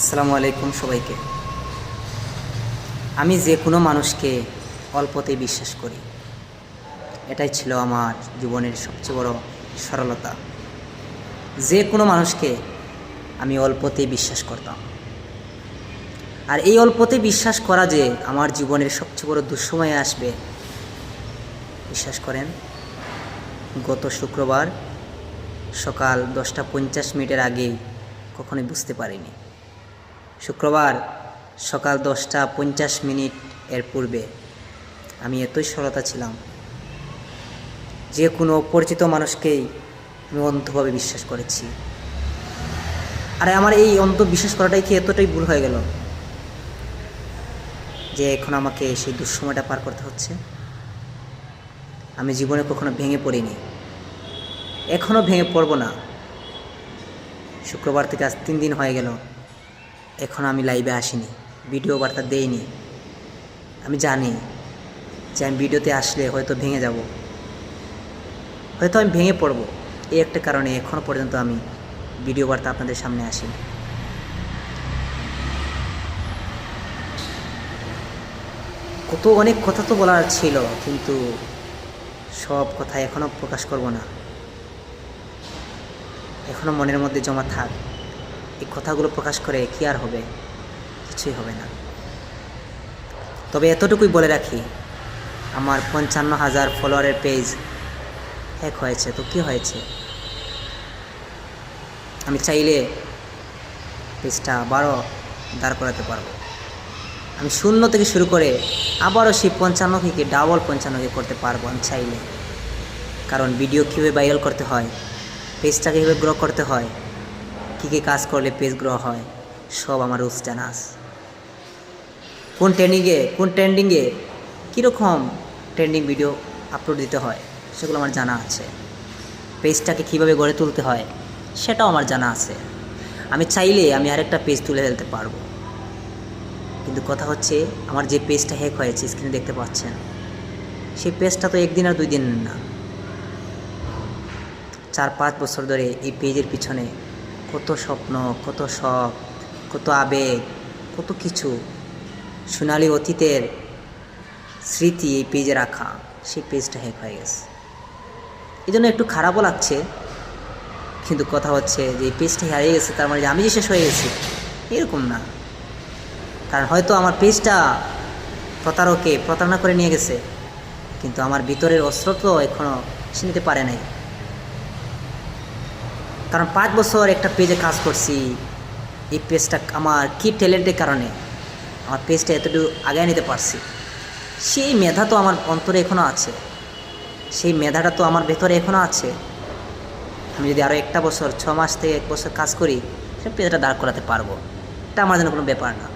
আসসালামু আলাইকুম সবাইকে। আমি যে কোনো মানুষকে অল্পতেই বিশ্বাস করি। এটাই ছিল আমার জীবনের সবচেয়ে বড় সরলতা। যে কোনো মানুষকে আমি অল্পতেই বিশ্বাস করতাম। আর এই অল্পতে বিশ্বাস করা যে আমার জীবনের সবচেয়ে বড় দুঃসময়ে আসবে, বিশ্বাস করেন, গত শুক্রবার সকাল দশটা পঞ্চাশ মিনিটের আগেই কখনোই বুঝতে পারিনি। শুক্রবার সকাল দশটা পঞ্চাশ মিনিট এর পূর্বে আমি এতই সরলতা ছিলাম যে কোনো পরিচিত মানুষকেই আমি অন্ধভাবে বিশ্বাস করেছি। আরে আমার এই অন্ধ বিশ্বাস করাটাই কি এতটাই ভুল হয়ে গেল যে এখন আমাকে সেই দুঃসময়টা পার করতে হচ্ছে? আমি জীবনে কখনো ভেঙে পড়িনি। এখনও ভেঙে পড়ব না। শুক্রবার থেকে আজ তিন দিন হয়ে গেল। এখনও আমি লাইভে আসিনি ভিডিও বার্তা দেইনি। আমি জানি যে আমি ভিডিওতে আসলে হয়তো ভেঙে যাব। হয়তো আমি ভেঙে পড়ব। এই একটা কারণে এখনও পর্যন্ত আমি ভিডিও বার্তা আপনাদের সামনে আসিনি। কত অনেক কথা তো বলার ছিল, কিন্তু সব কথা এখনও প্রকাশ করব না। এখনও মনের মধ্যে জমা থাক। এই কথাগুলো প্রকাশ করে কি আর হবে? কিছুই হবে না। তবে এতটুকুই বলে রাখি, আমার পঞ্চান্ন হাজার ফলোয়ারের পেজ হ্যাক হয়েছে। তো কি হয়েছে? আমি চাইলে পেজটা আবারও দাঁড় করাতে পারব। আমি শূন্য থেকে শুরু করে আবারও সেই পঞ্চান্ন থেকে ডাবল পঞ্চান্নকে করতে পারব আমি চাইলে। কারণ ভিডিও কীভাবে ভাইরাল করতে হয়, পেজটাকে কীভাবে গ্রো করতে হয় কী কী কাজ করলে পেজ গ্রো হয়। সব আমার রুলস জানা আছে। কোন ট্রেন্ডিংয়ে কোন ট্রেন্ডিংয়ে কীরকম ট্রেন্ডিং ভিডিও আপলোড দিতে হয়, সেগুলো আমার জানা আছে। পেজটাকে কীভাবে গড়ে তুলতে হয়, সেটাও আমার জানা আছে। আমি চাইলে আমি আরেকটা পেজ তুলে ফেলতে পারব। কিন্তু কথা হচ্ছে, আমার যে পেজটা হ্যাক হয়েছে স্ক্রিনে দেখতে পাচ্ছেন, সেই পেজটা তো একদিন আর দুই দিন না। চার পাঁচ বছর ধরে এই পেজের পিছনে কত স্বপ্ন, কত শখ, কত আবেগ, কত কিছু। সোনালি অতীতের স্মৃতি এই পেজে রাখা, সেই পেজটা হ্যাক হয়ে গেছে। এই জন্য একটু খারাপও লাগছে, কিন্তু কথা হচ্ছে যে এই পেজটা হারিয়ে গেছে, তার মানে আমি যে শেষ হয়ে গেছি, এরকম না। কারণ হয়তো আমার পেজটা প্রতারকে প্রতারণা করে নিয়ে গেছে, কিন্তু আমার ভিতরের অস্ত্র তো এখনও চিনতে পারে নাই। কারণ পাঁচ বছর একটা পেজে কাজ করছি। এই পেজটা আমার কি ট্যালেন্টের কারণে? আমার পেজটা এতটুকু আগায় নিতে পারছি। সেই মেধা তো আমার অন্তরে এখনও আছে। সেই মেধাটা তো আমার ভেতরে এখনও আছে। আমি যদি আরও একটা বছর, ছ মাস থেকে এক বছর কাজ করি সে পেজটা দাঁড় করাতে পারব। এটা আমার জন্য কোনো ব্যাপার না।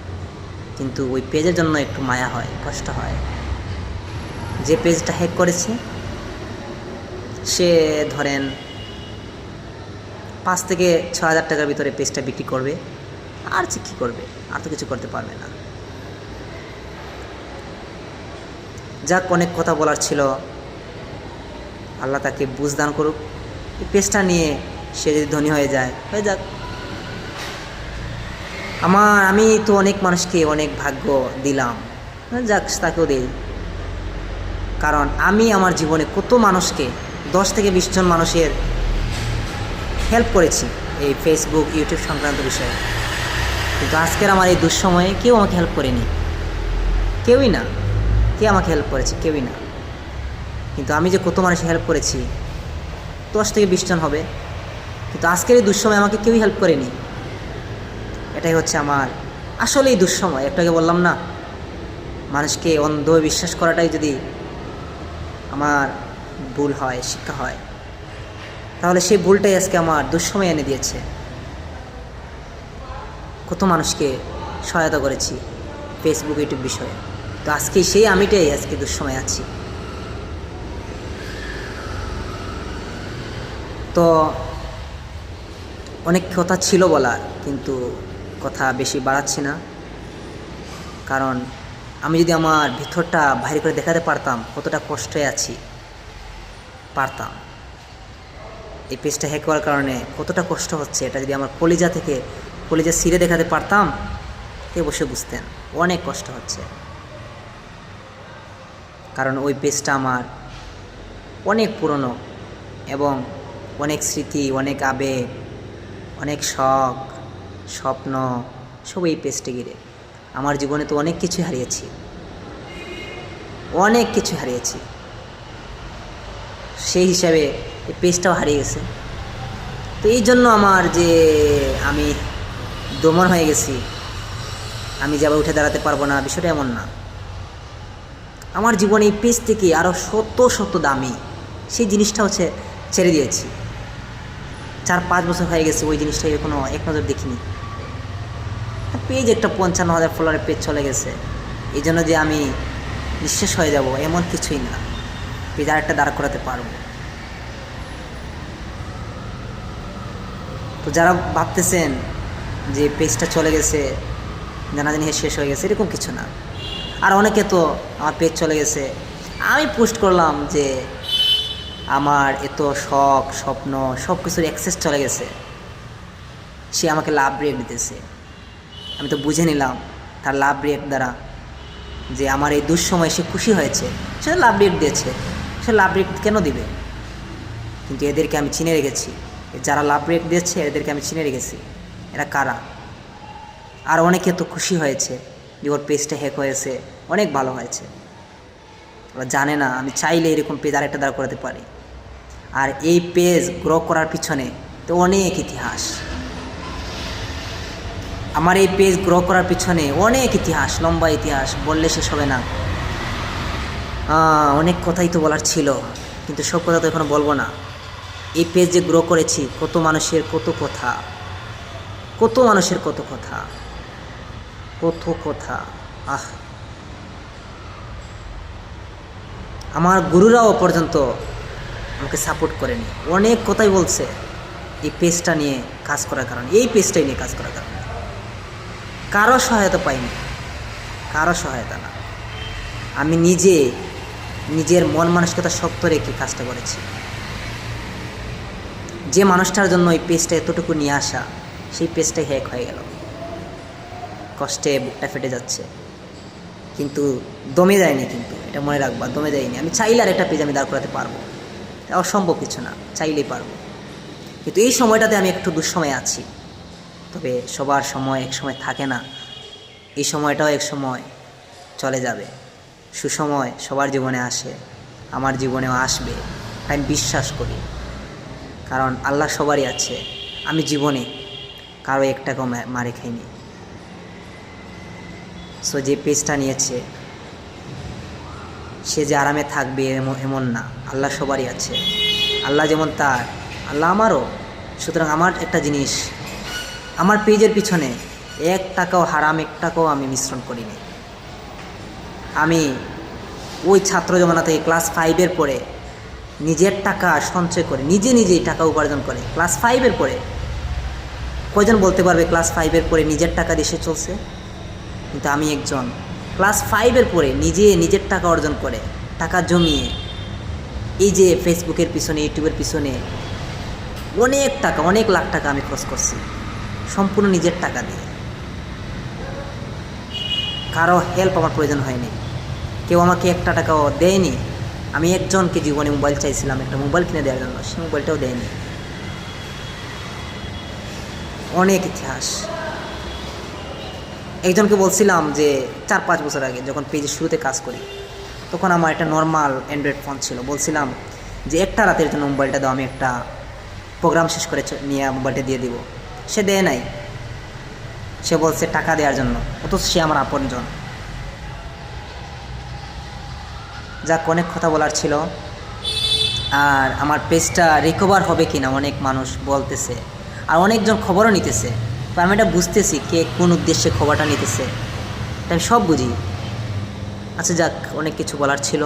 কিন্তু ওই পেজের জন্য একটু মায়া হয়, কষ্ট হয়। যে পেজটা হ্যাক করেছে, সে ধরেন পাঁচ থেকে ছ হাজার টাকার ভিতরে পেজটা বিক্রি করবে। আর কী করবে? আর তো কিছু করতে পারবে না। যাক, অনেক কথা বলার ছিল। আল্লাহ তাকে বুঝদান করুক। এই পেজটা নিয়ে সে যদি ধনী হয়ে যায়, হয়ে যাক। আমার, আমি তো অনেক মানুষকে অনেক ভাগ্য দিলাম। যাক তাকেও দিই। কারণ আমি আমার জীবনে কত মানুষকে, দশ থেকে বিশ জন মানুষের হেল্প করেছি এই ফেসবুক ইউটিউব সংক্রান্ত বিষয়ে। কিন্তু আজকের আমার এই দুঃসময়ে কেউ আমাকে হেল্প করেনি। কেউই না। কে আমাকে হেল্প করেছে? কেউই না। কিন্তু আমি যে কত মানুষের হেল্প করেছি, দশ থেকে বিশ জন হবে। কিন্তু আজকের এই দুঃসময় আমাকে কেউই হেল্প করেনি। এটাই হচ্ছে আমার আসলে এই দুঃসময়। একটাকে বললাম না, মানুষকে অন্ধ বিশ্বাস করাটাই যদি আমার ভুল হয়, শিক্ষা হয় তাহলে সেই ভুলটাই আজকে আমার দুঃসময় এনে দিয়েছে। কত মানুষকে সহায়তা করেছি ফেসবুক ইউটিউব বিষয়ে। তো আজকে সেই আমিটাই আজকে দুঃসময় আছি। তো অনেক কথা ছিল বলার, কিন্তু কথা বেশি বাড়াচ্ছি না। কারণ আমি যদি আমার ভিতরটা বাইরে করে দেখাতে পারতাম, কতটা কষ্টে আছি, পারতাম। এই পেজটা হ্যাক হওয়ার কারণে কতটা কষ্ট হচ্ছে এটা যদি আমার কলিজা থেকে কলেজে সিরে দেখাতে পারতাম, কে বসে বুঝতেন? অনেক কষ্ট হচ্ছে। কারণ ওই পেজটা আমার অনেক পুরনো এবং অনেক স্মৃতি, অনেক আবেগ, অনেক শখ, স্বপ্ন, সব এই পেজটা ঘিরে। আমার জীবনে তো অনেক কিছু হারিয়েছি। অনেক কিছু হারিয়েছি। সেই হিসাবে এই পেজটাও হারিয়ে গেছে। তো এই জন্য আমার যে আমি দমন হয়ে গেছি, আমি যাবে উঠে দাঁড়াতে পারব না, বিষয়টা এমন না। আমার জীবনে এই পেজ থেকে আরও শত শত দামি সেই জিনিসটা হচ্ছে ছেড়ে দিয়েছি। চার পাঁচ বছর হয়ে গেছে ওই জিনিসটা এখনও এক নজর দেখিনি। পেজ একটা পঞ্চান্ন হাজার ফলোয়ারের পেজ চলে গেছে। এই জন্য যে আমি নিঃশেষ হয়ে যাব এমন কিছুই না। পেজ আরেকটা দাঁড় করাতে পারব। তো যারা ভাবতেছেন যে পেজটা চলে গেছে জানা জানাজানি শেষ হয়ে গেছে, এরকম কিছু না। আর অনেকে তো আমার পেজ চলে গেছে। আমি পোস্ট করলাম যে আমার এত শখ, স্বপ্ন সব কিছুর অ্যাক্সেস চলে গেছে। সে আমাকে লাভ রেট দিতেছে। আমি তো বুঝে নিলাম তার লাভ রেট দ্বারা যে আমার এই দুঃসময় সে খুশি হয়েছে। সে লাভ রেট দিয়েছে। সে লাভ রেট কেন দিবে? কিন্তু এদেরকে আমি চিনে রেখেছি। যারা লাভ রেট দিয়েছে, এদেরকে আমি চিনে রেখেছি। এরা কারা? আর অনেকে তো খুশি হয়েছে যে ওর পেজটা হ্যাক হয়েছে, অনেক ভালো হয়েছে। ওরা জানে না, আমি চাইলে এরকম পেজ আরেকটা দাঁড় করাতে পারি। আর এই পেজ গ্রো করার পিছনে তো অনেক ইতিহাস। আমার এই পেজ গ্রো করার পিছনে অনেক ইতিহাস, লম্বা ইতিহাস, বললে শেষ হবে না। অনেক কথাই তো বলার ছিল, কিন্তু সব কথা তো এখনও বলব না। এই পেজ গ্রো করেছি, কত মানুষের কত কথা। কত মানুষের কত কথা। কত কথা। আহ। আমার গুরুরাও পর্যন্ত আমাকে সাপোর্ট করেনি। অনেক কথাই বলছে এই পেজটা নিয়ে কাজ করার কারণে। এই পেজটাই নিয়ে কাজ করার কারণে। কারও সহায়তা পাইনি। কারও সহায়তা না। আমি নিজে নিজের মন মানসিকতা শক্ত রেখে কাজটা করেছি। যে মানুষটার জন্য এই পেজটা এতটুকু নিয়ে আসা, সেই পেজটাই হ্যাক হয়ে গেল। কষ্টে বুকটা ফেটে যাচ্ছে। কিন্তু দমে যায়নি কিন্তু, এটা মনে রাখবা, দমে যায়নি। আমি চাইলে আর একটা পেজ আমি দাঁড় করাতে পারব। অসম্ভব কিছু না, চাইলেই পারব। কিন্তু এই সময়টাতে আমি একটু দুঃসময়ে আছি। তবে সবার সময় এক সময় থাকে না। এই সময়টাও এক সময় চলে যাবে। সুসময় সবার জীবনে আসে, আমার জীবনেও আসবে। আমি বিশ্বাস করি। কারণ আল্লাহ সবারই আছে। আমি জীবনে কারও এক টাকাও মা- মারে খাইনি। সো যে পেজটা নিয়েছে, সে যে আরামে থাকবে এমন না। আল্লাহ সবারই আছে। আল্লাহ যেমন তার, আল্লাহ আমারও। সুতরাং আমার একটা জিনিস, আমার পেজের পিছনে এক টাকাও হারাম, এক টাকাও আমি মিশ্রণ করিনি। আমি ওই ছাত্র জমানা থেকে ক্লাস ফাইভের পরে নিজের টাকা সঞ্চয় করে, নিজে নিজেই টাকা উপার্জন করে। ক্লাস ফাইভের পরে। কয়জন বলতে পারবে ক্লাস ফাইভের পরে নিজের টাকা দিয়ে চলছে? কিন্তু আমি একজন। ক্লাস ফাইভের পরে নিজে নিজের টাকা অর্জন করে, টাকা জমিয়ে, এই যে ফেসবুকের পিছনে ইউটিউবের পিছনে অনেক টাকা, অনেক লাখ টাকা আমি খরচ করছি, সম্পূর্ণ নিজের টাকা দিয়ে। কারও হেল্প আমার প্রয়োজন হয়নি। কেউ আমাকে একটা টাকাও দেয়নি। আমি একজনকে জীবনে মোবাইল চাইছিলাম, একটা মোবাইল কিনে দেওয়ার জন্য, সে মোবাইলটাও দেয়নি। অনেক ইতিহাস। একজনকে বলছিলাম যে, চার পাঁচ বছর আগে যখন পেজের শুরুতে কাজ করি, তখন আমার একটা নর্মাল অ্যান্ড্রয়েড ফোন ছিল। বলছিলাম যে, একটা রাতের জন্য মোবাইলটা দাও, আমি একটা প্রোগ্রাম শেষ করে নিয়ে মোবাইলটা দিয়ে দিব। সে দেয় নাই। সে বলছে, টাকা দেওয়ার জন্য। অথচ সে আমার আপনজন। যাক অনেক কথা বলার ছিল। আর আমার পেজটা রিকভার হবে কিনা অনেক মানুষ বলতেছে। আর অনেকজন খবরও নিতেছে। তো আমি এটা বুঝতেছি কে কোন উদ্দেশ্যে খবরটা নিতেছে। আমি সব বুঝি। আচ্ছা যাক, অনেক কিছু বলার ছিল।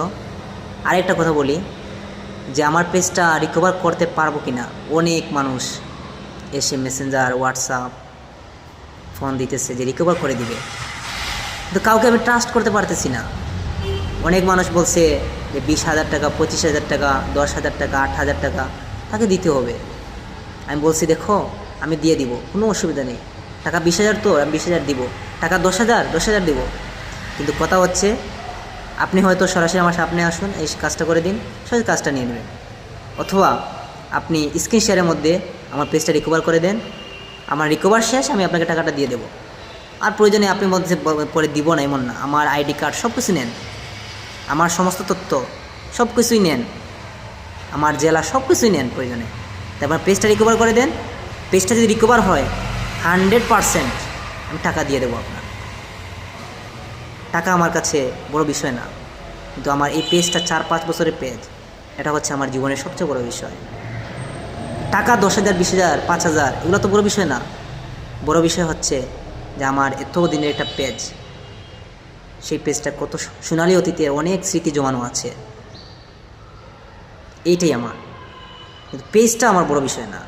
আরেকটা কথা বলি, যে আমার পেজটা রিকভার করতে পারব কি না অনেক মানুষ এসে মেসেঞ্জার হোয়াটসঅ্যাপ ফোন দিতেছে যে রিকভার করে দিবে। কিন্তু কাউকে আমি ট্রাস্ট করতে পারতেছি না। অনেক মানুষ বলছে যে বিশ হাজার টাকা, পঁচিশ হাজার টাকা, দশ হাজার টাকা, আট হাজার টাকা, তাকে দিতে হবে। আমি বলছি, দেখো, আমি দিয়ে দিব, কোনো অসুবিধা নেই। টাকা বিশ হাজার তো আমি বিশ হাজার দিব। টাকা দশ হাজার দশ হাজার দিব। কিন্তু কথা হচ্ছে, আপনি হয়তো সরাসরি আমার সামনে আসুন, এই কাজটা করে দিন সরাসরি কাজটা নিয়ে নেবেন। অথবা আপনি স্ক্রিন শেয়ারের মধ্যে আমার পেজটা রিকভার করে দেন। আমার রিকভার শেষ, আমি আপনাকে টাকাটা দিয়ে দেবো। আর প্রয়োজনে আপনি বলতে পরে দিব না, এমন না। আমার আইডি কার্ড সব কিছু নেন। আমার সমস্ত তথ্য সব কিছুই নেন। আমার জেলা সব কিছুই নেন প্রয়োজনে। তারপর পেজটা রিকভার করে দেন। পেজটা যদি রিকভার হয় হান্ড্রেড পারসেন্ট আমি টাকা দিয়ে দেবো আপনার। টাকা আমার কাছে বড় বিষয় না। কিন্তু আমার এই পেজটা চার পাঁচ বছরের পেজ এটা হচ্ছে আমার জীবনের সবচেয়ে বড় বিষয়। টাকা দশ হাজার, বিশ হাজার, পাঁচ হাজার, এগুলো তো বড় বিষয় না। বড় বিষয় হচ্ছে যে আমার এত দিনের একটা পেজ সেই পেজটা কত সোনালি অতীতের অনেক স্মৃতি জমানো আছে। এইটাই আমার। কিন্তু পেজটা আমার বড় বিষয় না।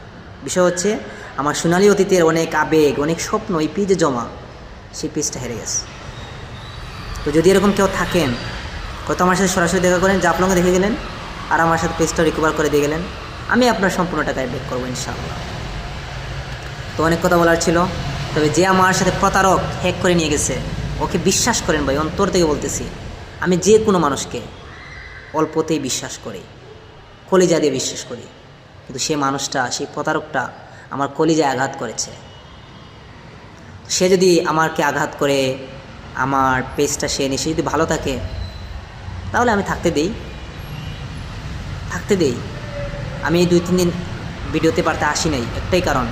বিষয় হচ্ছে, আমার সোনালি অতীতের অনেক আবেগ, অনেক স্বপ্ন এই পেজে জমা, সেই পেজটা হেরে গেছে। তো যদি এরকম কেউ থাকেন, কত আমার সাথে সরাসরি দেখা করেন যা আপনাকে দেখে গেলেন, আর আমার সাথে পেজটা রিকভার করে দিয়ে গেলেন, আমি আপনার সম্পূর্ণ টাকায় ব্যাক করব ইনশাআল্লাহ। তো অনেক কথা বলার ছিল, তবে যে আমার সাথে প্রতারক হ্যাক করে নিয়ে গেছে ওকে বিশ্বাস করেন ভাই, অন্তর থেকে বলতেছি, আমি যে কোনো মানুষকে অল্পতেই বিশ্বাস করি, কলিজা দিয়ে বিশ্বাস করি, কিন্তু সে মানুষটা সেই প্রতারকটা আমার কলিজায় আঘাত করেছে। সে যদি আমাকে আঘাত করে, আমার পেজটা সে নিয়ে, সে যদি ভালো থাকে, তাহলে আমি থাকতে দেই। থাকতে দেই। আমি এই দুই তিন দিন ভিডিওতে পারতে আসি নাই, একটাই কারণ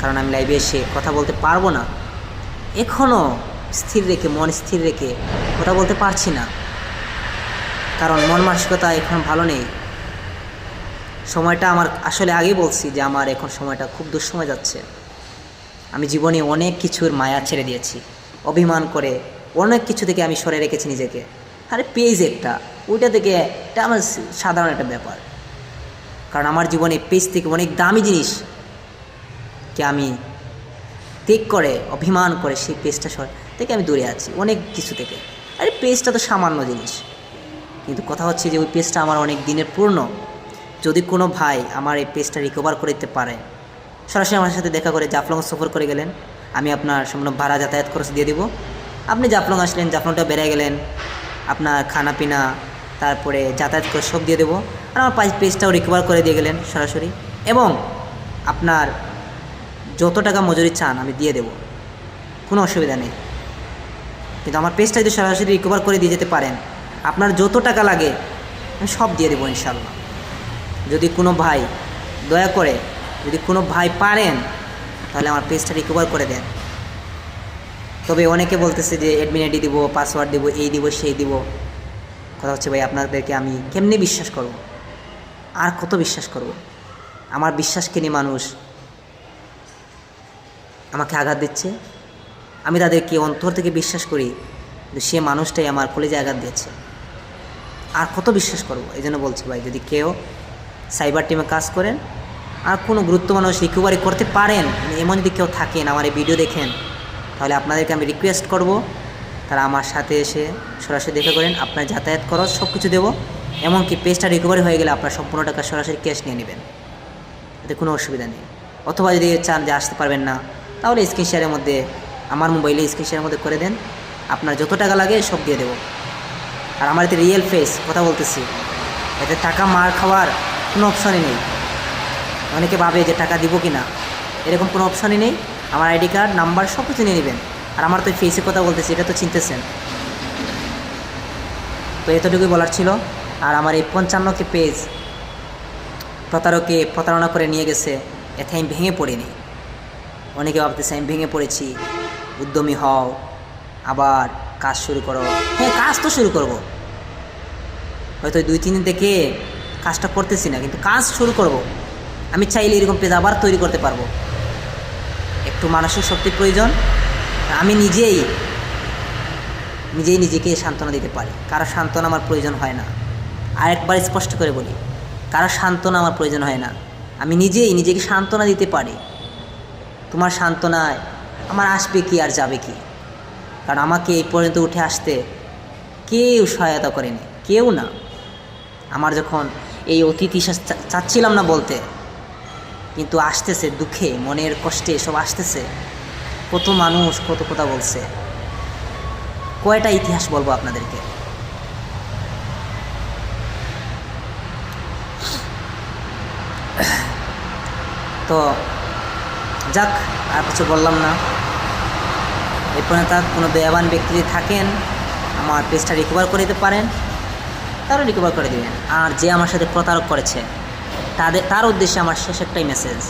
কারণ আমি লাইভে এসে কথা বলতে পারব না। এখনও স্থির রেখে, মন স্থির রেখে কথা বলতে পারছি না। কারণ মন মানসিকতা এখন ভালো নেই। সময়টা আমার আসলে আগেই বলছি যে আমার এখন সময়টা খুব দুঃসময় যাচ্ছে। আমি জীবনে অনেক কিছুর মায়া ছেড়ে দিয়েছি। অভিমান করে অনেক কিছু থেকে আমি সরে রেখেছি নিজেকে। আরে পেজ একটা, ওইটা থেকে এটা আমার সাধারণ একটা ব্যাপার। কারণ আমার জীবনে পেজ থেকে অনেক দামি জিনিস কে আমি ত্যাগ করে, অভিমান করে সেই পেজটা সর থেকে আমি দূরে আছি, অনেক কিছু থেকে। আরে পেজটা তো সামান্য জিনিস। কিন্তু কথা হচ্ছে যে, ওই পেজটা আমার অনেক দিনের পূর্ণ যদি কোনো ভাই আমার এই পেজটা রিকভার করে দিতে পারে, সরাসরি আমার সাথে দেখা করে জাফলং সফর করে গেলেন, আমি আপনার সম্পূর্ণ ভাড়া যাতায়াত খরচ দিয়ে দিব। আপনি জাফলং আসলেন জাফলংটা বেড়ে গেলেন, আপনার খানা পিনা তারপরে যাতায়াত করে সব দিয়ে দেবো, আর আমার পেজটাও রিকভার করে দিয়ে গেলেন সরাসরি। এবং আপনার যত টাকা মজুরি চান, আমি দিয়ে দেব। কোনো অসুবিধা নেই। কিন্তু আমার পেজটা যদি সরাসরি রিকভার করে দিয়ে যেতে পারেন। আপনার যত টাকা লাগে, আমি সব দিয়ে দেবো ইনশাল্লাহ যদি কোনো ভাই, দয়া করে, যদি কোনো ভাই পারেন, তাহলে আমার পেজটা রিকভার করে দেন। তবে অনেকে বলতেছে যে অ্যাডমিন আইডি দিব পাসওয়ার্ড দিব, এই দিব, সেই দিব। কথা হচ্ছে ভাই, আপনাদেরকে আমি কেমনি বিশ্বাস করব? আর কত বিশ্বাস করব? আমার বিশ্বাসকে নিয়ে মানুষ আমাকে আঘাত দিচ্ছে আমি তাদেরকে অন্তর থেকে বিশ্বাস করি যে সে মানুষটাই আমার কলেজে আঘাত দিয়েছে। আর কত বিশ্বাস করব, এই জন্য বলছি ভাই, যদি কেউ সাইবার টিমে কাজ করেন, আর কোনো গুরুত্ব মানুষ রিকভারি করতে পারেন এমন যদি কেউ থাকেন, আমার এই ভিডিও দেখেন, তাহলে আপনাদেরকে আমি রিকোয়েস্ট করব, তারা আমার সাথে এসে সরাসরি দেখা করেন, আপনার যাতায়াত খরচ সব কিছু দেবো, এমনকি পেজটা রিকভারি হয়ে গেলে আপনার সম্পূর্ণ টাকা সরাসরি ক্যাশ নিয়ে নেবেন। এতে কোনো অসুবিধা নেই। অথবা যদি চান যে আসতে পারবেন না, তাহলে স্ক্রিন শেয়ারের মধ্যে আমার মোবাইলে স্ক্রিন শেয়ারের মধ্যে করে দেন। আপনার যত টাকা লাগে সব দিয়ে দেবো। আর আমার এতে রিয়েল ফেস কথা বলতেছি। এতে টাকা মার খাওয়ার কোনো অপশনই নেই। অনেকে ভাবে যে টাকা দিব কি না এরকম কোনো অপশনই নেই। আমার আইডি কার্ড নাম্বার সব কিছু নিয়ে নেবেন। আর আমার তো ফেসে কথা বলতেছি, এটা তো চিনতেছেন। তো এতটুকুই বলার ছিল। আর আমার এই পঞ্চান্নকে পেজ প্রতারকে প্রতারণা করে নিয়ে গেছে। এতে আমি ভেঙে পড়িনি। অনেকে ভাবতেছে আমি ভেঙে পড়েছি। উদ্যমী হও। আবার কাজ শুরু করো। হ্যাঁ কাজ তো শুরু করব। হয়তো দুই, তিন দিন থেকে কাজটা করতেছি না, কিন্তু কাজ শুরু করব। আমি চাইলে এরকম পেজ আবার তৈরি করতে পারব। একটু মানসিক শক্তির প্রয়োজন। আমি নিজেই নিজেই নিজেকে সান্ত্বনা দিতে পারি। কারও সান্ত্বনা আমার প্রয়োজন হয় না। আরেকবার স্পষ্ট করে বলি, কারও সান্ত্বনা আমার প্রয়োজন হয় না। আমি নিজেই নিজেকে সান্ত্বনা দিতে পারি। তোমার সান্ত্বনায় আমার আসবে কি আর যাবে কি? কারণ আমাকে এই পর্যন্ত উঠে আসতে কেউ সহায়তা করেনি, কেউ না। আমার যখন এই অতিথি চাচ্ছিলাম না বলতে, কিন্তু আসতেছে দুঃখে, মনের কষ্টে সব আসতেছে। কত মানুষ কত কথা বলছে। কয়টা ইতিহাস বলব আপনাদেরকে? তো যাক, আর কিছু বললাম না। এই পর্যন্ত কোনো দয়াবান ব্যক্তি যদি থাকেন, আমার পেজটা রিকভার করে দিতে পারেন, তারও রিকভার করে দেবেন। আর যে আমার সাথে প্রতারক করেছে, তাদের, তার উদ্দেশ্যে আমার শেষ একটাই মেসেজ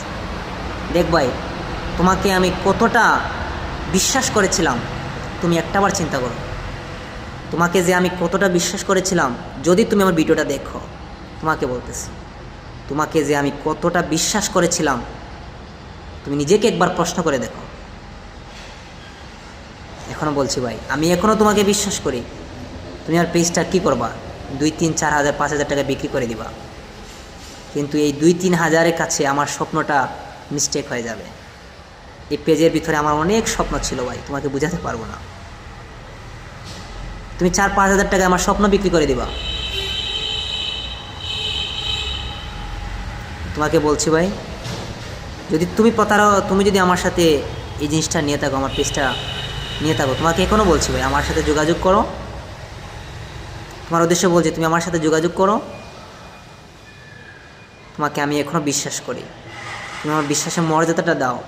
দেখ ভাই, তোমাকে আমি কতটা বিশ্বাস করেছিলাম, তুমি একটাবার চিন্তা করো। তোমাকে যে আমি কতটা বিশ্বাস করেছিলাম, যদি তুমি আমার ভিডিওটা দেখো, তোমাকে বলতেছি। তোমাকে যে আমি কতটা বিশ্বাস করেছিলাম, তুমি নিজেকে একবার প্রশ্ন করে দেখো। এখনও বলছি ভাই, আমি এখনও তোমাকে বিশ্বাস করি। তুমি আর পেজটা কী করবা? দুই তিন চার হাজার, পাঁচ হাজার টাকা বিক্রি করে দিবা। কিন্তু এই দুই তিন হাজারের কাছে আমার স্বপ্নটা মিস্টেক হয়ে যাবে। এই পেজের ভিতরে আমার অনেক স্বপ্ন ছিল ভাই, তোমাকে বুঝাতে পারব না। তুমি চার, পাঁচ হাজার টাকা আমার স্বপ্ন বিক্রি করে দিবা। তোমাকে বলছি ভাই, যদি তুমি প্রতার তুমি যদি আমার সাথে এই জিনিসটা নিয়ে থাকো, আমার পেজটা নিয়ে থাকো তোমাকে এখনও বলছি ভাই, আমার সাথে যোগাযোগ করো। তোমার উদ্দেশ্য বলছি, তুমি আমার সাথে যোগাযোগ করো। তোমাকে আমি এখনও বিশ্বাস করি। তুমি আমার বিশ্বাসের মর্যাদাটা দাও।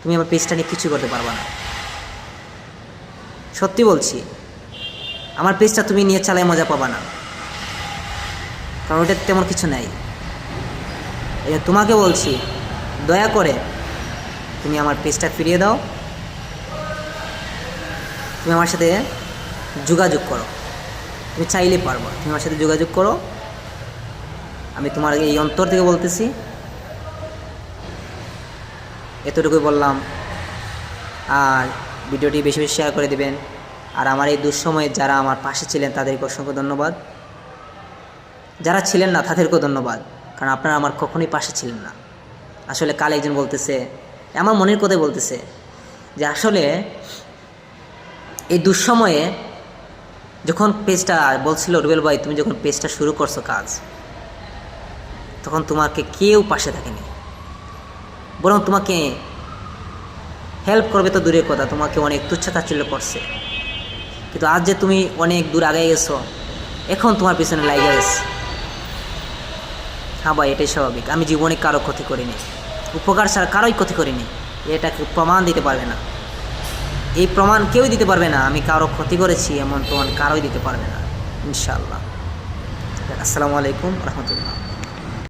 তুমি আমার পেজটা নিয়ে কিছু করতে পারবা না। সত্যি বলছি, আমার পেজটা তুমি নিয়ে চালায় মজা পাবা না। কারণ ওটা তেমন কিছু নাই। তোমাকে বলছি, দয়া করে তুমি আমার পেজটা ফিরিয়ে দাও। তুমি আমার সাথে যোগাযোগ করো। তুমি চাইলে পারব। তুমি আমার সাথে যোগাযোগ করো। আমি তোমার এই অন্তর থেকে বলতেছি। এতটুকুই বললাম। আর ভিডিওটি বেশি বেশি শেয়ার করে দিবেন। আর আমার এই দুঃসময়ে যারা আমার পাশে ছিলেন, তাদেরকে অসংখ্য ধন্যবাদ। যারা ছিলেন না, তাদেরকেও ধন্যবাদ। কারণ আপনারা আমার কখনোই পাশে ছিলেন না। আসলে কাল একজন বলতেছে, আমার মনের কথাই বলতেছে যে, আসলে এই দুঃসময়ে যখন পেজটা বলছিল, রুবেল ভাই, তুমি যখন পেজটা শুরু করছ কাজ, তখন তোমাকে কেউ পাশে থাকেনি। বরং তোমাকে হেল্প করবে তো দূরের কথা, তোমাকে অনেক তুচ্ছ তাচ্ছিল্য করছে। কিন্তু আজ যে তুমি অনেক দূর আগে গেছো, এখন তোমার পিছনে লাইগে গেছে। হ্যাঁ ভাই, এটাই স্বাভাবিক। আমি জীবনে কারও ক্ষতি করিনি। উপকার ছাড়া কারোই ক্ষতি করিনি। এটাকে প্রমাণ দিতে পারবে না। এই প্রমাণ কেউই দিতে পারবে না। আমি কারও ক্ষতি করেছি, এমন প্রমাণ কারোই দিতে পারবে না, ইনশাআল্লাহ। আসসালামু আলাইকুম রহমতুল্লাহ।